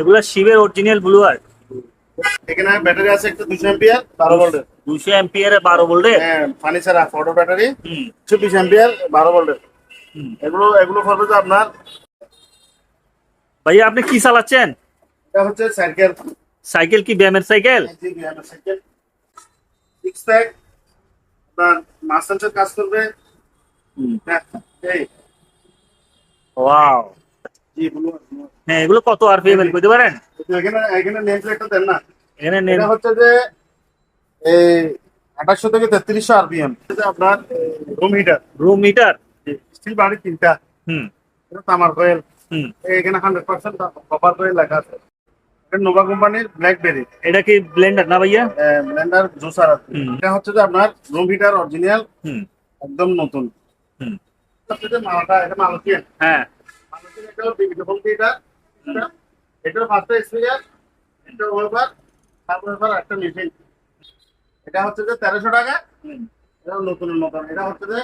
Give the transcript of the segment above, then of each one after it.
এগুলা শিবের original blower এখানে ব্যাটারি আছে একটা দুশো এম্পিয়ার বারো ভোল্টের দুশো এম্পিয়ারে বারো ভোল্টের হ্যাঁ ছাড়া ফটো ব্যাটারি। চব্বিশ এম্পিয়ার বারো ভোল্টের এগুলো এগুলো পড়বে যে আপনার। ভাইয়া আপনি কি চালাচ্ছেন? এটা হচ্ছে সাইকেল। সাইকেল কি ব্যায়ামের সাইকেল? সাইকেল। সিক্স প্যাক আপনার মাসাঞ্চের কাজ করবে। হ্যাঁ এই। ওয়াও হ্যাঁ এগুলো কত আর পেমেন্ট করতে পারেন? এখানে এখানে নেম প্লেটটা দেন না। এখানে এটা হচ্ছে যে এই আঠাশশো থেকে তেত্রিশশো আরপিএম আপনার room heater room meter steel বাড়ি তিনটা। হুম। এটা তামার কয়েল হুম। এখানে হান্ড্রেড পার্সেন্ট কপার কয়েল লেখা আছে। এটা নোভা কোম্পানির ব্ল্যাকবেরি এটা কি ব্লেন্ডার না ভাইয়া? ব্লেন্ডার জুসার হুম। এটা হচ্ছে যে আপনার রুম হিটার অরিজিনাল হুম। একদম নতুন। হুম। মালটা এটা হ্যাঁ। এটা বিভিন্ন এটা এটা এটার স্পিকার এটা ওভার তারপর এবার একটা মেশিন এটা হচ্ছে যে তেরোশো টাকা এটা নতুন নতুন এটা হচ্ছে যে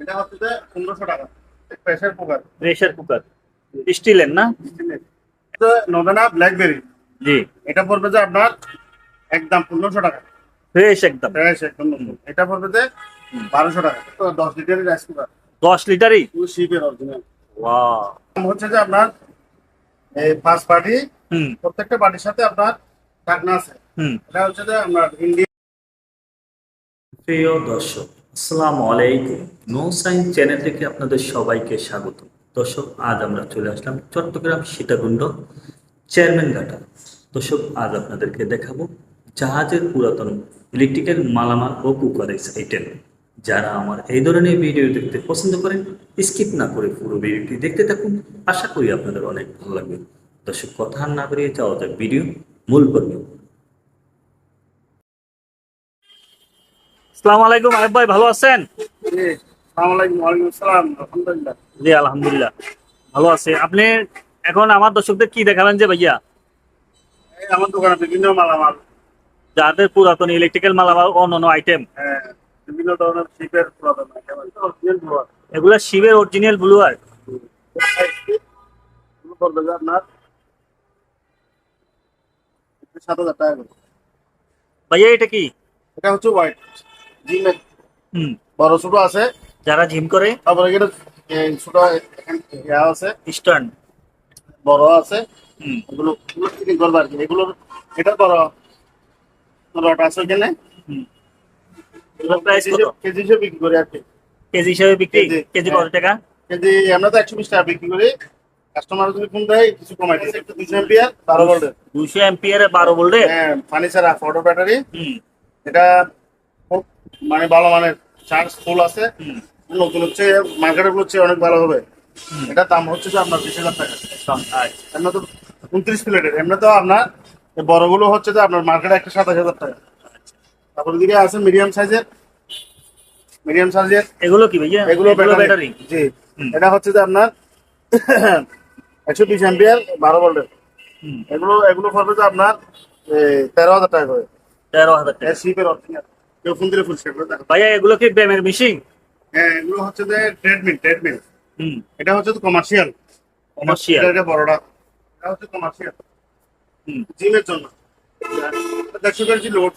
এটা হচ্ছে যে পনেরোশো টাকা প্রেসার কুকার প্রেসার কুকার স্টিলের না নবেনা ব্ল্যাকবেরি জি এটা পড়বে যে আপনার একদম পনেরোশো টাকা ফ্রেশ একদম ফ্রেশ একদম নতুন এটা পড়বে যে বারোশো টাকা তো দশ লিটারের রাইস কুকার দশ লিটারই শিপের অরিজিনাল হচ্ছে যে আপনার এই পার্টি প্রত্যেকটা পার্টির সাথে আপনার ঢাকনা আছে। এটা হচ্ছে যে আপনার ইন্ডিয়া প্রিয় দর্শক আসসালামু আলাইকুম। নো সাইন চ্যানেল থেকে আপনাদের সবাইকে স্বাগত। দর্শক আজ আমরা চলে আসলাম চট্টগ্রাম সীতাকুণ্ড চেয়ারম্যান ঘাটা। দর্শক আজ আপনাদেরকে দেখাবো জাহাজের পুরাতন ইলেকট্রিকের মালামাল ও কুকারেজ আইটেম যারা আমার এই ধরনের ভিডিও দেখতে পছন্দ করেন স্কিপ না করে পুরো ভিডিওটি দেখতে থাকুন। আশা করি আপনাদের অনেক ভালো লাগবে। দর্শক কথা না বেরিয়ে যাওয়া যাক ভিডিও মূল পর্বে। আসসালামু আলাইকুম আয়ব ভাই ভালো আছেন? জি, আলহামদুলিল্লাহ। ভালো আছে। আপনি এখন আমার দর্শকদের কি দেখাবেন যে ভাইয়া? আমার দোকানে বিভিন্ন মালামাল। যাদের পুরাতন ইলেকট্রিক্যাল মালামাল অন্য আইটেম হ্যাঁ, বিভিন্ন ধরনের শিপের item আছে, এগুলা শিবের অরিজিনাল পড়বে আপনার? সাত হাজার টাকা ভাইয়া এটা কি? এটা হচ্ছে হোয়াইট জিমের হুম। বড় ছোট আছে। যারা জিম করে তারপরে এখানে এই ছোট ইয়া আছে। ইস্টার্ন বড় আছে। হুম। এগুলো এগুলো করব আর কি। এগুলোর এটা বড় রড আছে ওখানে হুম। প্রাইস কত? কেজি হিসেবে বিক্রি করি আর কি। কেজি হিসাবে বিক্রি? কেজি, কেজি হ্যাঁ। কত টাকা? কেজি আমরা তো একশো বিশ টাকা বিক্রি করি। কাস্টমার যদি ফোন দেয় কিছু কমাই একটু দুশো এম্পিয়ার বারো ভোল্টের। দুশো এম্পিয়ারে বারো ভোল্টের? হ্যাঁ ফটো ব্যাটারি। এটা খুব মানে ভালো মানের। চার্জ ফুল আছে। নতুন হচ্ছে হচ্ছে অনেক ভালো হবে। এটা দাম হচ্ছে যে আপনার বিশ হাজার টাকা। এমনি তো উনত্রিশ প্লেটের। এমনি তো আপনার বড়গুলো হচ্ছে যে আপনার মার্কেটে একটা সাতাশ হাজার টাকা। তারপর দিকে আছে মিডিয়াম সাইজের মিডিয়াম সাইজের এগুলো কি ভাইয়া? এগুলো ব্যাটারি জি। এটা হচ্ছে যে আপনার একশো বিশ এম্পিয়ার বারো ভোল্টের এগুলো এগুলো পড়বে যে আপনার তেরো হাজার টাকা করে। তেরো হাজার টাকা। এর শিপের অরিজিনাল কেউ ফোন দিলে ফুল সেট করে ভাইয়া এগুলো কি ব্যায়ামের মেশিন হ্যাঁ এগুলো হচ্ছে যে ট্রেডমিল ট্রেডমিল হুম। এটা হচ্ছে তো কমার্শিয়াল কমার্শিয়াল এটা বড়টা। এটা হচ্ছে কমার্শিয়াল হুম। জিমের জন্য। দেড়শো কেজি লোড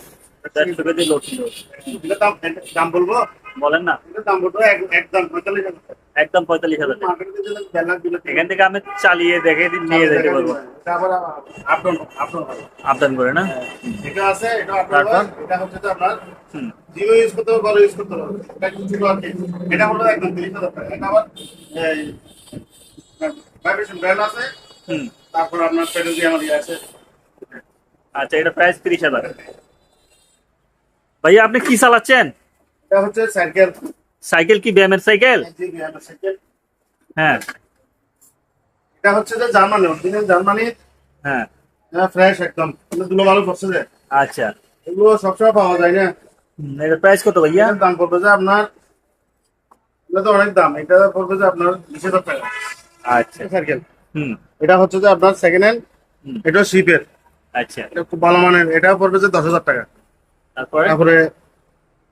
দেড়শো কেজি লোড দাম বলব? বলেন না। দাম বলব একদম পঁয়তাল্লিশ হাজার একদম পঁয়তাল্লিশ হাজার এখান থেকে আমি চালিয়ে দেখে নিয়ে যেতে পারব। আপডাউন আপডাউন আপডাউন করে না? এটা আছে এটা আপনার এটা হচ্ছে যে আপনার জিও ইউজ করতে হবে বড় ইউজ করতে হবে। এটা একটু আর এটা হলো একদম তিরিশ হাজার টাকা। এটা আবার ভাইব্রেশন ব্র্যান্ড আছে। হুম। তারপর আপনার আমার ইয়ে আছে। আচ্ছা এটা প্রাইস তিরিশ হাজার। ভাইয়া আপনি কি চালাচ্ছেন? এটা হচ্ছে সাইকেল। সাইকেল কি ব্যায়ামের সাইকেল? সাইকেল। হ্যাঁ। এটা হচ্ছে যে জার্মানি অরিজিনাল জার্মানি। হ্যাঁ। ফ্রেশ একদম। দুলো ভালো করছে যে। আচ্ছা। এগুলো সবসময় পাওয়া যায় না। এটার প্রাইস কত ভাইয়া? দাম পড়বে যে আপনার এটা তো অনেক দাম। এটা পড়বে যে আপনার বিশ হাজার টাকা। আচ্ছা। সাইকেল। হুম। এটা হচ্ছে যে আপনার সেকেন্ড হ্যান্ড এটা শিপের আচ্ছা। এটা খুব ভালো মানের। এটা পড়বে যে দশ হাজার টাকা। তারপরে?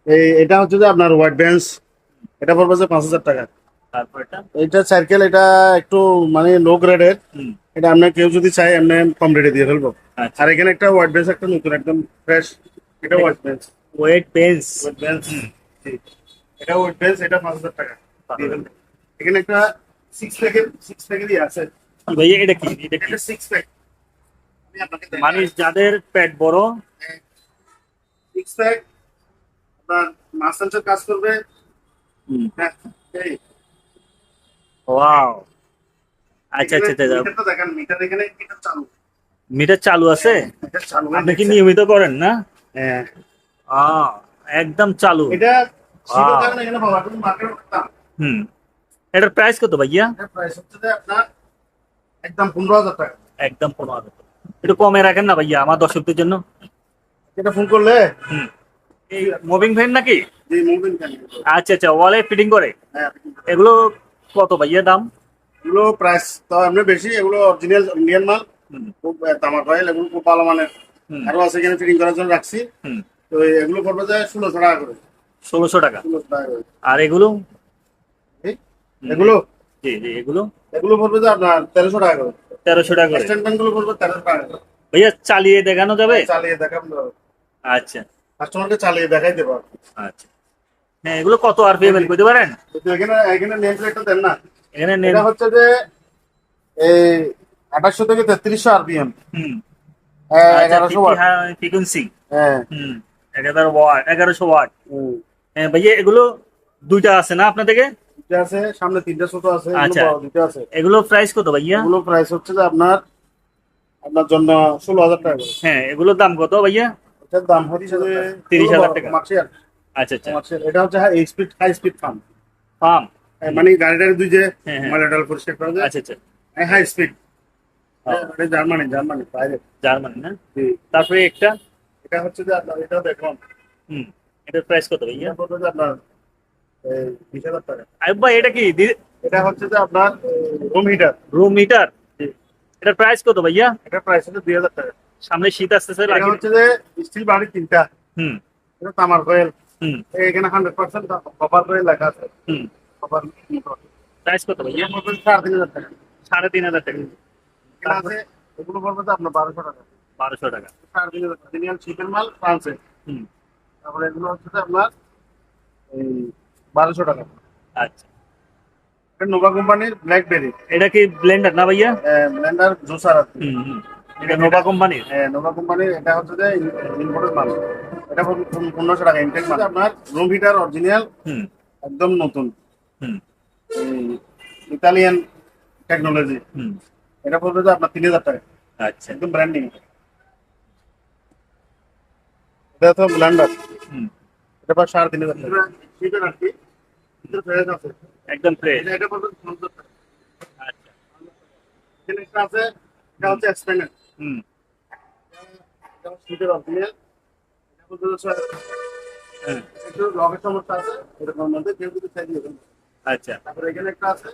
এই এটা হচ্ছে যে আপনার হোয়াইট বেঞ্চ এটা পড়বে যে পাঁচ হাজার টাকা। তারপর এটা সার্কেল এটা একটু মানে লো গ্রেডের এটা আপনার কেউ যদি চায় এমনি কম রেটে দিয়ে ফেলব। আচ্ছা। আর এখানে একটা হোয়াইট বেঞ্চ একটা নতুন একদম ফ্রেশ এটা হোয়াইট বেঞ্চ ওয়েট পেন্স হোয়াইট বেঞ্চ এটা হোয়াইট বেঞ্চ এটা পাঁচ হাজার টাকা। এখানে একটা সিক্স প্যাকেট সিক্স প্যাকেটই আছে। ভাইয়া এটা কি? এটা সিক্স প্যাক মানে যাদের পেট বড় সিক্স প্যাক আপনার মাসাঞ্চের কাজ করবে। হুম। হ্যাঁ ওয়াও আচ্ছা আচ্ছা আচ্ছা দেখেন মিটার এখানে মিটার চালু। মিটার চালু আছে? আপনি কি নিয়মিত করেন না? হ্যাঁ। একদম চালু। এটা হুম। এটার প্রাইস কত ভাইয়া? প্রাইস হচ্ছে যে আপনার একদম পনেরো হাজার টাকা। একদম পনেরো হাজার। একটু কমে রাখেন না ভাইয়া আমার দর্শকদের জন্য? এটা ফোন করলে? এই মুভিং ফ্যান নাকি? আচ্ছা আচ্ছা ওয়ালে ফিটিং করে? হ্যাঁ এগুলো কত ভাইয়া দাম? এগুলো প্রাইস তো এমনি বেশি এগুলো অরিজিনাল ইন্ডিয়ান মাল। খুব অয়েল এগুলো খুব ভালো মানের। আরও আছে এখানে ফিটিং করার জন্য রাখছি। তো এগুলো পড়বে যে ষোলোশো টাকা করে। ষোলোশো টাকা। করে। আর এগুলো? এগুলো? জি জি এগুলো? এগুলো পড়বে যে আপনার তেরোশো টাকা করে। তেরোশো টাকা করে। স্ট্যান্ড পড়বে তেরোশো টাকা করে। ভাইয়া চালিয়ে দেখানো যাবে? চালিয়ে দেখাম আচ্ছা। কাস্টমারকে চালিয়ে দেখাই দেবো আচ্ছা। হ্যাঁ এগুলো কত আর পেমেন্ট করতে পারেন? এখানে এখানে নেম প্লেটটা দেন না। এখানে এটা হচ্ছে যে এই আঠাশশো থেকে তেত্রিশশো আরপিএম হুম। এগারোশো ওয়াট। ফ্রিকোয়েন্সি হ্যাঁ। হুম এগারো ওয়াট এগারোশো ওয়াট। হুম। হ্যাঁ ভাইয়া এগুলো দুইটা আছে না আপনার থেকে দুইটা আছে সামনে তিনটা ছোট আছে আচ্ছা। দুইটা আছে। এগুলো প্রাইস কত ভাইয়া? এগুলো প্রাইস হচ্ছে যে আপনার আপনার জন্য ষোলো হাজার টাকা করে। হ্যাঁ এগুলোর দাম কত ভাইয়া? এটার দাম হচ্ছে যে 30,000 টাকা। মার্শিয়াল আচ্ছা আচ্ছা। মার্শিয়াল এটা হচ্ছে high speed high speed farm farm মানে গাড়িটার দুই যে হ্যাঁ, হ্যাঁ। ময়লা পরিষ্কার করা যায় আচ্ছা আচ্ছা। High speed. জার্মানি জার্মানি বাইরে জার্মানি না? তারপরে একটা? এটা হচ্ছে যে আপনার এটা দেখুন হুম এটার প্রাইস কত ভাইয়া? হচ্ছে যে আপনার বিশ হাজার টাকা। ভাই এটা কি এটা হচ্ছে যে আপনার রুম হিটার রুম মিটার এটার প্রাইস কত ভাইয়া? এটা প্রাইস হচ্ছে দুই হাজার টাকা। সামনে শীত আসতেছে এটা লাগিয়ে হচ্ছে যে স্টিল বাড়ি তিনটা। হুম। এটা তামার কয়েল হুম। এখানে হান্ড্রেড পার্সেন্ট কপার কয়েল লেখা আছে। হুম। কপার প্রাইস কত ভাইয়া? সাড়ে তিন হাজার টাকা। সাড়ে তিন হাজার টাকা। এখানে আছে এগুলো পড়বে তো আপনার বারোশো টাকা। বারোশো টাকা। সাড়ে তিন হাজার টাকা। দিনিয়াল শীতের মাল ফ্রান্সে হুম। তারপরে এগুলো হচ্ছে আপনার এই বারোশো টাকা। আচ্ছা। এটা নোভা কোম্পানির ব্ল্যাকবেরি এটা কি ব্লেন্ডার না ভাইয়া? ব্লেন্ডার জুসার আর কি হুম হুম। এটা নোভা কোম্পানির হ্যাঁ, নোভা কোম্পানির এটা হচ্ছে যে ইম্পোর্টেড মাল। এটা পনেরো- পনেরোশো টাকা ইনটেক মাল। আপনার রুম হিটার অরিজিনাল একদম নতুন। ইতালিয়ান টেকনোলজি এটা পড়বে যে আপনার তিন হাজার টাকা। আচ্ছা। একদম ব্র্যান্ডিং এটা তো ব্ল্যান্ডার হুম। এটা পার সাড়ে তিন হাজার টাকা। একদম ফ্রেশ এটা এটা পড়বে আচ্ছা। আছে। এটা হচ্ছে এক্সপেন্ডেড হুম। শীতের অরিজিনাল এটা লগের সমস্যা আছে আচ্ছা। তারপরে এখানে একটা আছে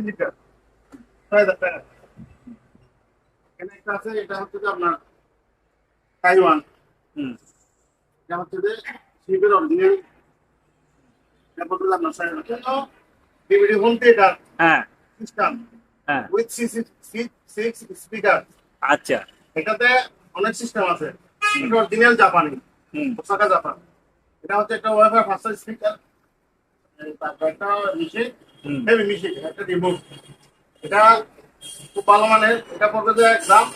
লিটার এখানে একটা আছে এটা হচ্ছে যে আপনার তাইওয়ান হুম। এটা হচ্ছে যে শিপের অরিজিনাল এটা বলতে আপনার ছয় হাজার হ্যাঁ। সিস্টেম হ্যাঁ। আচ্ছা। এটাতে অনেক সিস্টেম আছে। এটা অরিজিনাল জাপানি। হুম। Osaka Japan. এটা হচ্ছে একটা ওয়াইফাই ফাস্ট স্পিকার তারপর একটা মিশিং হেভি মিশিং একটা রিমোট এটা খুব ভালো মানের। এটা পড়বে যে দাম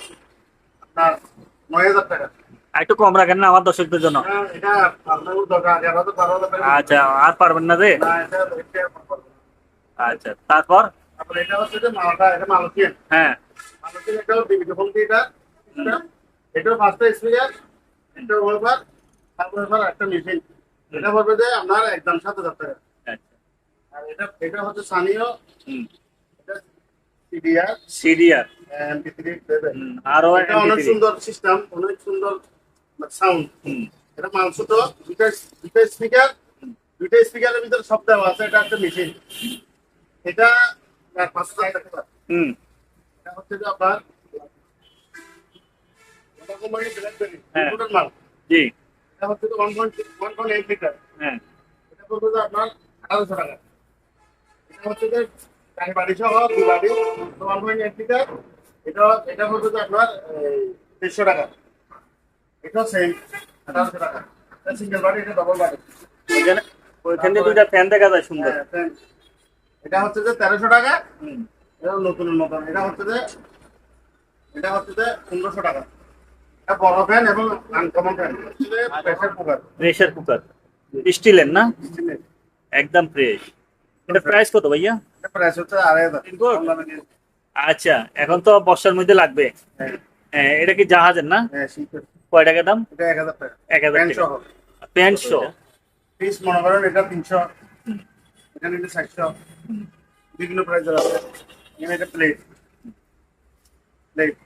আপনার নয় হাজার টাকা। একটু কম রাখেন না আমার দর্শকদের জন্য। আচ্ছা আর পারবেন না রে আচ্ছা তারপর? তারপরে এটা হচ্ছে যে মালটা এটা মালকিয়ান হ্যাঁ। মালকিয়ান এটাও ডিভিডি ফোন এটা ফাস্ট স্পিকার এটা ওয়াইফাই তারপরে এবার একটা মিশিং এটা পড়বে যে আপনার একদম সাত হাজার টাকা। আচ্ছা। আর এটা এটা হচ্ছে স্থানীয় এটা সিডিআর আরও এটা অনেক সুন্দর সিস্টেম অনেক সুন্দর সাউন্ড হুম। এটা মাল ছোট দুইটা দুইটা স্পিকার দুইটা স্পিকারের ভিতরে সব দেওয়া আছে এটা একটা মেশিন এটা টাকা হুম। এটা হচ্ছে যে আপনার হ্যাঁ। জি। এটা হচ্ছে one point one point eight litre হ্যাঁ। এটা পড়বে যে আপনার আঠারোশো টাকা এটা হচ্ছে যে চারি বাড়ি সহ দু বাড়ি ওয়ান পয়েন্ট লিটার এটা এটা পড়বে যে আপনার দেড়শো টাকা। এটা সেম আঠারোশো টাকা। এটা সিঙ্গেল বাড়ি এটা ডবল বাড়ি। ওইখানে ওইখানে দুইটা ফ্যান দেখা যায় সুন্দর। হ্যাঁ, এটা হচ্ছে যে তেরোশো টাকা। হুম। এটা নতুন নতুন। এটা হচ্ছে যে এটা হচ্ছে যে পনেরোশো টাকা। এটা বড় ফ্যান এবং uncommon fan pressure cooker pressure cooker স্টিলের না? একদম ফ্রেশ এটা প্রাইস কত ভাইয়া? প্রাইস হচ্ছে আড়াই হাজার। আচ্ছা এখন তো বর্ষার মধ্যে লাগবে। হ্যাঁ, হ্যাঁ, এটা কি জাহাজের না? হ্যাঁ, শীতের। কয় টাকা দাম? এটা এক হাজার টাকা। এক হাজার প্যান্ট টাকা। সহ। প্যান্ট শো পিস মনে করেন এটা তিনশো। এটা চারশো। বিভিন্ন প্রাইসের আছে। এখানে এটা প্লেট প্লেট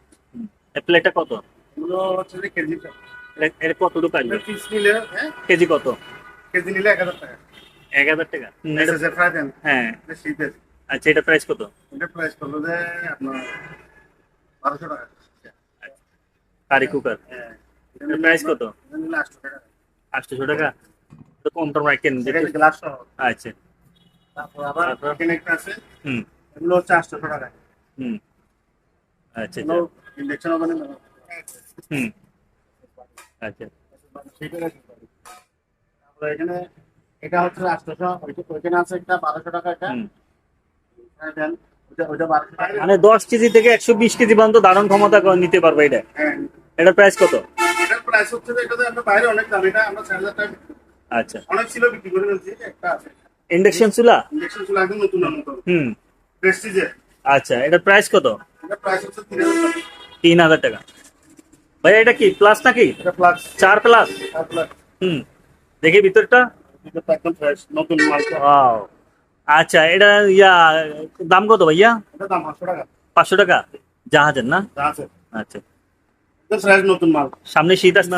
প্লেটটা কত? এগুলো হচ্ছে যে কেজি এটা- এটা কতটুকু পিস নিলে হ্যাঁ? কেজি কত? কেজি নিলে এক হাজার টাকা। এক হাজার টাকা। ফ্রাই প্যান হ্যাঁ। এটা শীতের। আচ্ছা এটা প্রাইস কত? এটা প্রাইস করল যে আপনার বারোশো টাকা। কারি কুকার হ্যাঁ। এটার কত? আটশো টাকা। আটশোশো টাকা? তো কম টম রাখেন আচ্ছা। তারপর আবার তারপর? আছে। হুম। এগুলো হচ্ছে আটশো টাকা। হুম। আচ্ছা আচ্ছা। ইন্ডাকশন ওভেনে হুম। আচ্ছা। তারপরে এখানে এটা হচ্ছে আটশোশো ওইখানে আছে একটা বারোশো টাকা একটা। হুম। হ্যাঁ, মানে দশ কেজি থেকে একশো বিশ কেজি পর্যন্ত ধারণ ক্ষমতা করে নিতে পারবে এটা। হ্যাঁ। এটার প্রাইস কত? এটার প্রাইস হচ্ছে আমরা বাইরে অনেক দাম এটা আমরা টাকা আচ্ছা। অনেক ছিল বিক্রি করে ফেলছি একটা আছে। ইন্ডাকশন চুলা? ইন্ডাকশন চুলা একদম নতুন নতুন হুম। প্রেস্টিজের আচ্ছা এটার প্রাইস কত? এটা প্রাইস হচ্ছে তিন হাজার টাকা। ভাই এটা কি প্লাস নাকি? এটা প্লাস চার প্লাস আর প্লাস হুম। দেখি ভিতরটা। এটা তো একদম ফ্রেশ নতুন মাল তো। Wow. আচ্ছা এটা ইয়া দাম কত ভাইয়া? এটা দাম পাঁচশো টাকা। পাঁচশো টাকা? জাহাজের না? আছে আচ্ছা। এটা ফ্রেশ নতুন মাল। সামনে শীত আসতে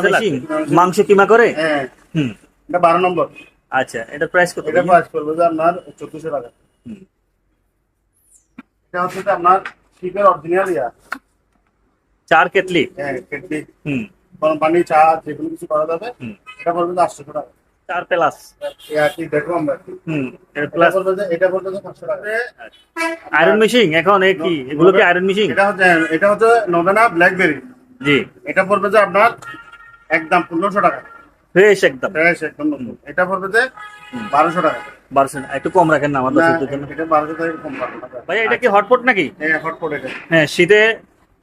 মাংস কিমা করে? হ্যাঁ। হুম। এটা বারো নম্বর। আচ্ছা এটা প্রাইস কত এটা প্রাইস করবে যে আপনার চোদ্দশো টাকা। হুম। এটা হচ্ছে যে আপনার শিপের অরিজিনাল ইয়া। চার কেটলি? হ্যাঁ কেটলি। হুম। গরম পানি চা যে কোনো কিছু করা যাবে। হুম। এটা পড়বে যে আটশো টাকা। চার প্লাস। আর কি দেখো আমরা। হুম এটা এটা প্লাস পড়বে যে এটা পড়বে যে পাঁচশো টাকা। আয়রন মেশিন এখন এ কি? এগুলো কি আয়রন মেশিন এটা হচ্ছে এটা হচ্ছে নোভেনা ব্ল্যাকবেরি জি। এটা পড়বে যে আপনার একদম পনেরোশো টাকা। ফ্রেশ একদম। ফ্রেশ একদম এটা পড়বে যে বারোশো টাকা বারোশো একটু কম রাখেন না জন্য। এটা টাকা কম পাবে ভাই এটা কি হটপট নাকি? হ্যাঁ হটপট এটা। হ্যাঁ শীতে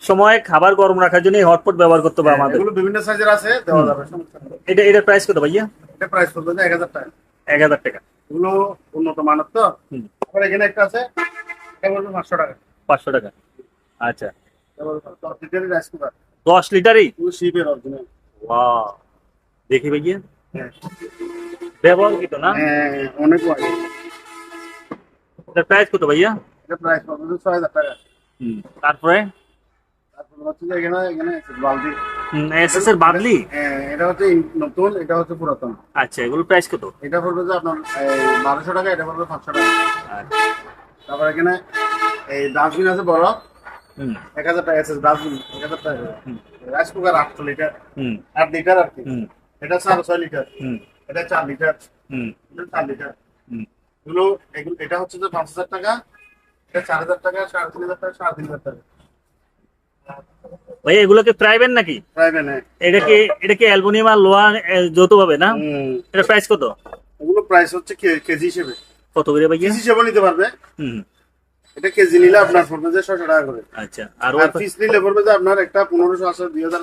সময় খাবার গরম রাখার জন্য হটপট ব্যবহার করতে হবে আমাদের। এগুলো বিভিন্ন সাইজের আছে দেওয়া যাবে সমস্যা এটা এটার প্রাইস কত ভাইয়া? এটা প্রাইস পড়বে যে এক হাজার টাকা। এক হাজার টাকা। এগুলো উন্নত মানের তো। তারপরে এখানে একটা আছে এটা পড়বে পাঁচশো টাকা। পাঁচশো টাকা। আচ্ছা। এটা দশ লিটারের রাইস কুকার দশ লিটারই? এগুলো শিপের অরিজিনাল ওয়াও দেখি ভাইয়া হ্যাঁ। ব্যবহার কি তো না? হ্যাঁ, অনেক ওয়াইড এটার প্রাইস কত ভাইয়া? এটা প্রাইস পড়বে যে ছয় হাজার টাকা। হুম তারপরে? তারপরে হচ্ছে যে এখানে এখানে বালতি। এস এস এর বাদলি হ্যাঁ, এটা হচ্ছে নতুন এটা হচ্ছে পুরাতন। আচ্ছা এগুলোর প্রাইস কত? এটা পড়বে যে আপনার বারোশো টাকা এটা পড়বে পাঁচশো টাকা। আচ্ছা, তারপর এখানে এই ডাস্টবিন আছে বড়। হুম। এক হাজার টাকা আছে ডাস্টবিন এক হাজার টাকা। হুম। রাইস কুকার আটশো লিটার। হুম। আট লিটার আর কি। হুম। এটা সাড়ে ছয় লিটার। এটা চার লিটার। চার লিটার। এগুলো এটা হচ্ছে যে পাঁচ হাজার টাকা এটা চার হাজার টাকা সাড়ে তিন হাজার টাকা সাড়ে তিন হাজার টাকা। ভাই এগুলোকে প্রাইভেট নাকি? প্রাইভেট হ্যাঁ। এটা কি এটা কি অ্যালুমিনিয়াম আর লোহা যৌথ হবে না? এটা প্রাইস কত? এগুলো প্রাইস হচ্ছে কে- কেজি হিসেবে। কত করে ভাইয়া? কেজি হিসেবে নিতে পারবে। হুম। এটা কেজি নিলে আপনার পড়বে যে ছশো টাকা করে। আচ্ছা আর পিস নিলে পড়বে যে আপনার একটা পনেরোশো আছে দুই হাজার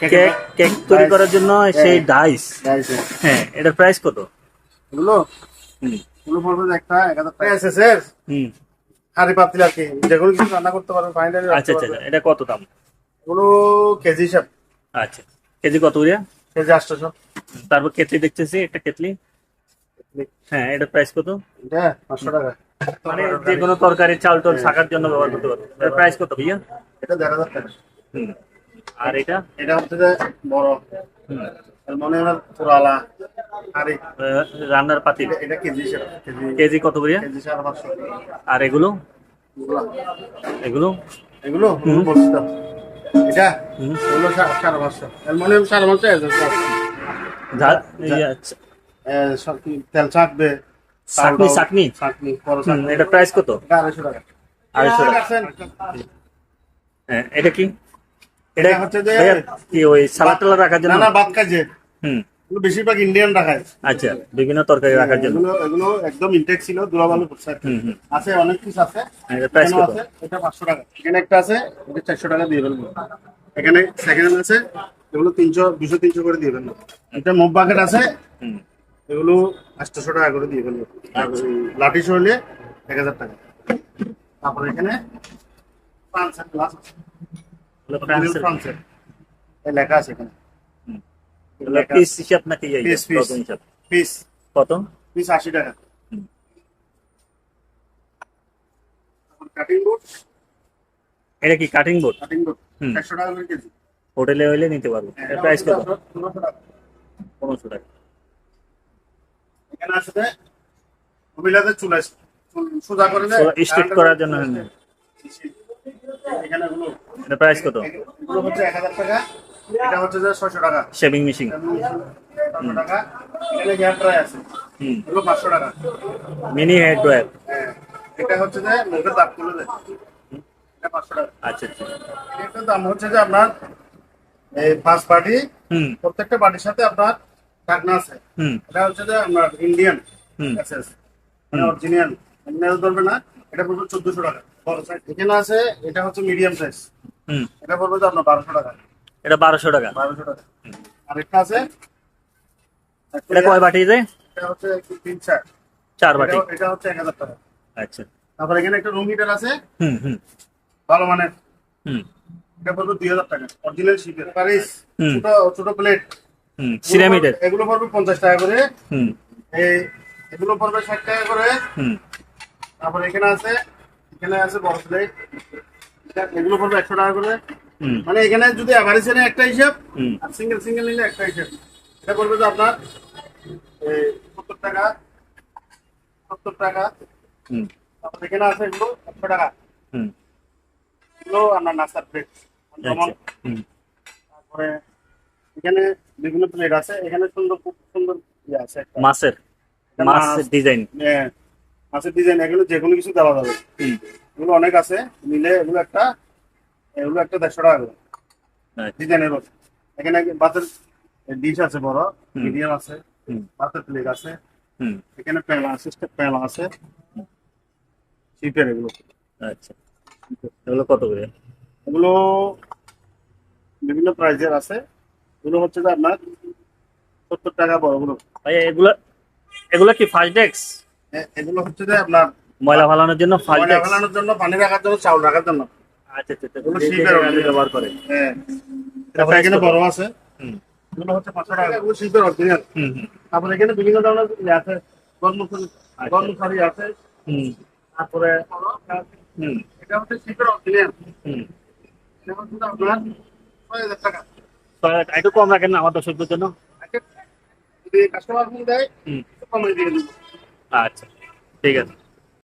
কেক কেক তৈরি করার জন্য সেই ডাইস। হ্যাঁ। এটার প্রাইস কত? এগুলো? এগুলো পড়বে যে একটা এক হাজার টাকা। আছে স্যার হুম। হাড়ি পাতিল আর কি? যেগুলো কিছু রান্না করতে পারবে ফাইনালি আচ্ছা আচ্ছা আচ্ছা, এটা কত দাম? এগুলো কেজি হিসাব। আচ্ছা কেজি কত করে? কেজি আটশোশো। তারপর কেটলি দেখতেছি একটা কেটলি। হ্যাঁ এটার প্রাইস কত? এটা পাঁচশো টাকা। মানে যে কোনো তরকারি চাল টাল শাকার জন্য ব্যবহার করতে পারব এটার প্রাইস কত ভাইয়া এটা দেড় হাজার টাকা। আর এটা? এটা হচ্ছে যে বড়। আর মনে হয় পুরালা হাড়ি। রান্নার পাতিল। এটা- কেজি কেজি কত করে কেজি সাড়ে পাঁচশো। আর এগুলো? এগুলো। এগুলো? এটা? হুম। হলো সাড়ে পাঁচশো। অ্যালমোনিয়াম সাড়ে পাঁচশো। তেল চাকবে চাটনি এটা প্রাইস কত? আড়াইশো টাকা। আড়াইশো টাকা। হ্যাঁ, এটা কি? এটা এটা হচ্ছে যে- কি ওই সালাদ টালাদ রাখার জন্য? না ভাত খাইছে। হুম। বেশিরভাগ ইন্ডিয়ান রাখায় আচ্ছা বিভিন্ন তরকারি রাখার জন্য। এগুলো একদম ইনটেক ছিল দুলাবালু আছে অনেক পিস আছে। হ্যাঁ, এটা প্রাইস কত? আছে এটা পাঁচশো টাকা। এখানে একটা আছে এটা চারশো টাকা দিয়ে ফেলব। এখানে সেকেন্ড আছে এগুলো তিনশো দুশো তিনশো করে দিয়ে ফেলব। এটা মুভ বাকেট আছে। হুম। এগুলো আটশোশো টাকা করে দিয়ে ফেলব। লাঠি হলে এক হাজার টাকা। তারপর এখানে ফ্রান্সের গ্লাস ফ্রান্সের ফ্রান্সের লেখা আছে এখানে। পিস হিসাব নাকি পিস কত? পিস আশি টাকা। কাটিং বোর্ড এটা কি কাটিং বোর্ড কাটিং বোর্ড একশো টাকা করে কেজি। হোটেলে হইলে নিতে পারব। হ্যাঁ, প্রাইস কত? টাকা। পনেরোশো টাকা। মহিলাদের চুল সোজা করে সোজা করার জন্য। এখানে এগুলো এটা প্রাইস কত? এগুলো হচ্ছে টাকা। এটা হচ্ছে যে টাকা। শেভিং মেশিন টাকা। এখানে হেয়ার ড্রাই আছে। হুম। এগুলো টাকা। মিনি ড্রয়ার হ্যাঁ। এটা হচ্ছে যে মুখের দাগ তুলে দেয় এটা পাঁচশো টাকা। আচ্ছা আচ্ছা। দাম হচ্ছে যে আপনার এই পাঁচ পার্টি প্রত্যেকটা পার্টির সাথে আপনার ঢাকনা আছে। এটা হচ্ছে যে আপনার ইন্ডিয়ান হুম। এসএস অরিজিনাল অরিজিনাল ধরবে না এটা পড়বে চোদ্দশো টাকা। বড় সাইজ এখানে আছে এটা হচ্ছে মিডিয়াম সাইজ হুম। এটা পড়বে তো আপনার বারোশো টাকা। এটা বারোশো টাকা। বারোশো টাকা। আর একটা আছে। এটা কয় বাটি দেয় এটা হচ্ছে তিন চার। চার বাটি। এটা- হচ্ছে এক হাজার টাকা। আচ্ছা। তারপর এখানে একটা রুম হিটার আছে। হুম হুম। ভালো মানের। হুম। এটা পড়বে দুই হাজার টাকা। অরিজিনাল শিপের প্যারিস। ছোট ছোট প্লেট সিরামিডের। এগুলো পড়বে পঞ্চাশ টাকা করে। হুম। এই এগুলো পড়বে ষাট টাকা করে। হুম। তারপর এখানে আছে এখানে আছে বড় প্লেট এগুলো পড়বে একশো টাকা করে। হুম। মানে এখানে যদি অ্যাভারেজ এনে একটা হিসাব আর সিঙ্গেল সিঙ্গেল নিলে একটা হিসাব। এটা পড়বে তো আপনার সত্তর টাকা। সত্তর টাকা। হুম। তারপর এখানে আছে এগুলো একশো টাকা। হুম। এগুলো আপনার নাস্তার প্লেট যেমন আচ্ছা হুম। তারপরে এখানে বিভিন্ন প্লেট আছে। এখানে সুন্দর খুব সুন্দর ইয়ে আছে একটা। মাছের মাছের ডিজাইন হ্যাঁ, মাছের ডিজাইন এগুলো যে কোনো কিছু দেওয়া যাবে। এগুলো অনেক আছে। নিলে এগুলো একটা এগুলো একটা দেড়শো টাকা করে। আচ্ছা। ডিজাইনের এখানে ভাতের ডিশ আছে বড় মিডিয়াম আছে ভাতের প্লেট আছে। এখানে পেলা আছে পেলা আছে। চিপের এগুলো। আচ্ছা। এগুলো কত করে? এগুলো বিভিন্ন প্রাইজের আছে। এগুলো হচ্ছে যে আপনার সত্তর টাকা বড়গুলো ভাই এগুলো এগুলো কি ফার্স্ট ডেক্স এগুলো হচ্ছে যে আপনার ময়লা ফালানোর জন্য ফার্স্ট ময়লা ডেক্স ফেলানোর জন্য পানি রাখার জন্য চাউল রাখার জন্য। আচ্ছা আচ্ছা আচ্ছা এগুলো শিপের ব্যবহার করে। হ্যাঁ। এটা এখানে? বড় আছে। হুম। এগুলো হচ্ছে পাঁচশো টাকা। এগুলো শিল্পের অরিজিনাল হুম হুম। তারপরে এখানে বিভিন্ন ধরনের ইয়ে আছে। গরমুখারি গরমুখারি আছে। হুম। তারপরে হুম। এটা হচ্ছে শিল্পের অরিজিনাল হুম। এটা হচ্ছে আপনার ছয় হাজার টাকা। একটু কম রাখেন না আমার দর্শকদের জন্য? আচ্ছা, যদি কাস্টমার ফোন দেয় দেবো। আচ্ছা ঠিক আছে।